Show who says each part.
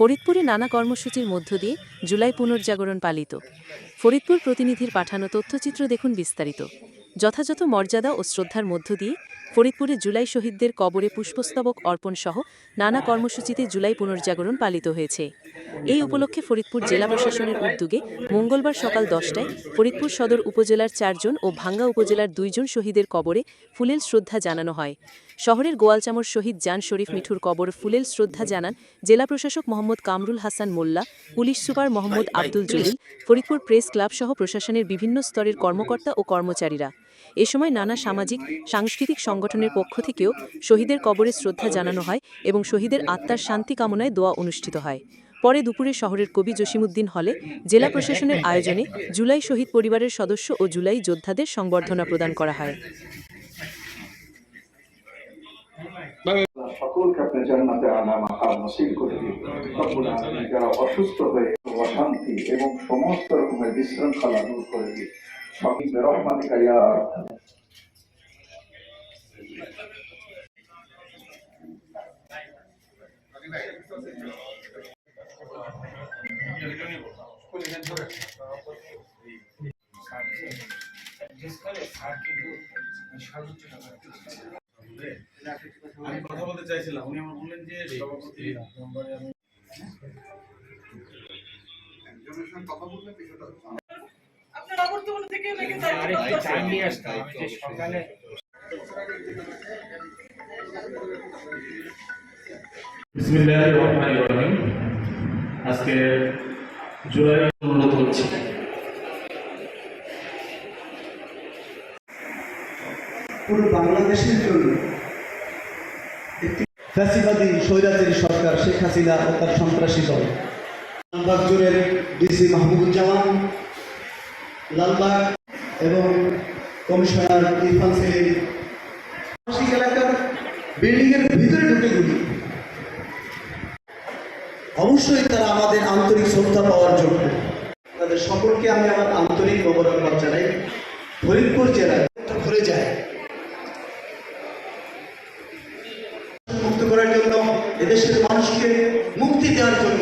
Speaker 1: ফরিদপুরে নানা কর্মসূচির মধ্য দিয়ে জুলাই পুনর্জাগরণ পালিত। ফরিদপুর প্রতিনিধির পাঠানো তথ্যচিত্র দেখুন বিস্তারিত। যথাযথ মর্যাদা ও শ্রদ্ধার মধ্য দিয়ে ফরিদপুরে জুলাই শহীদদের কবরে পুষ্পস্তবক অর্পণ সহ নানা কর্মসূচিতে জুলাই পুনর্জাগরণ পালিত হয়েছে। এই উপলক্ষে ফরিদপুর জেলা প্রশাসনের উদ্যোগে মঙ্গলবার সকাল দশটায় ফরিদপুর সদর উপজেলার চারজন ও ভাঙ্গা উপজেলার দুইজন শহীদের কবরে ফুলেল শ্রদ্ধা জানানো হয়। শহরের গোয়ালচামর শহীদ জান শরীফ মিঠুর কবর ফুলেল শ্রদ্ধা জানান জেলা প্রশাসক Mohammad Kamrul Hasan Mollah, police super Mohammad Abdul Jalil, Faridpur press club সহ প্রশাসনের বিভিন্ন স্তরের কর্মকর্তা ও কর্মচারীরা। এ সময় নানা সামাজিক, সাংস্কৃতিক সংগঠনের পক্ষ থেকেও শহীদের কবরে শ্রদ্ধা জানানো হয় এবং শহীদের আত্মার শান্তি কামনায় দোয়া অনুষ্ঠিত হয়। পরে দুপুরে শহরের কবি জসিমুদ্দিন হলে জেলা প্রশাসনের আয়োজনে জুলাই শহীদ পরিবারের সদস্য ও জুলাই যোদ্ধাদের সংবর্ধনা প্রদান করা হয়।
Speaker 2: সকলকে আপনি জান্নাতে করে দিন। যারা অসুস্থ হয়ে অশান্তি এবং সমস্ত রকমের বিশৃঙ্খলা দূর করে দিন।
Speaker 3: আমি কথা বলতে চাইছিলাম। উনি আমার বললেন যে সভাপতি নম্বরে আমি
Speaker 4: আপনার অবর্তমান থেকে লেগে যায়
Speaker 3: বিসমিল্লাহ রহমান রহিম। আজকে জুলাই করছি।
Speaker 5: পুরো বাংলাদেশের তার এবং কমিশনার ভিতরে অবশ্যই তারা আমাদের আন্তরিক শ্রদ্ধা পাওয়ার যোগ্য তাদের সকলকে আমি আমার আন্তরিক মোবারকবাদ জানাই ফরিদপুর জেলায় ঘুরে যায়। মুক্ত করার জন্য এদেশের মানুষকে মুক্তি দেওয়ার জন্য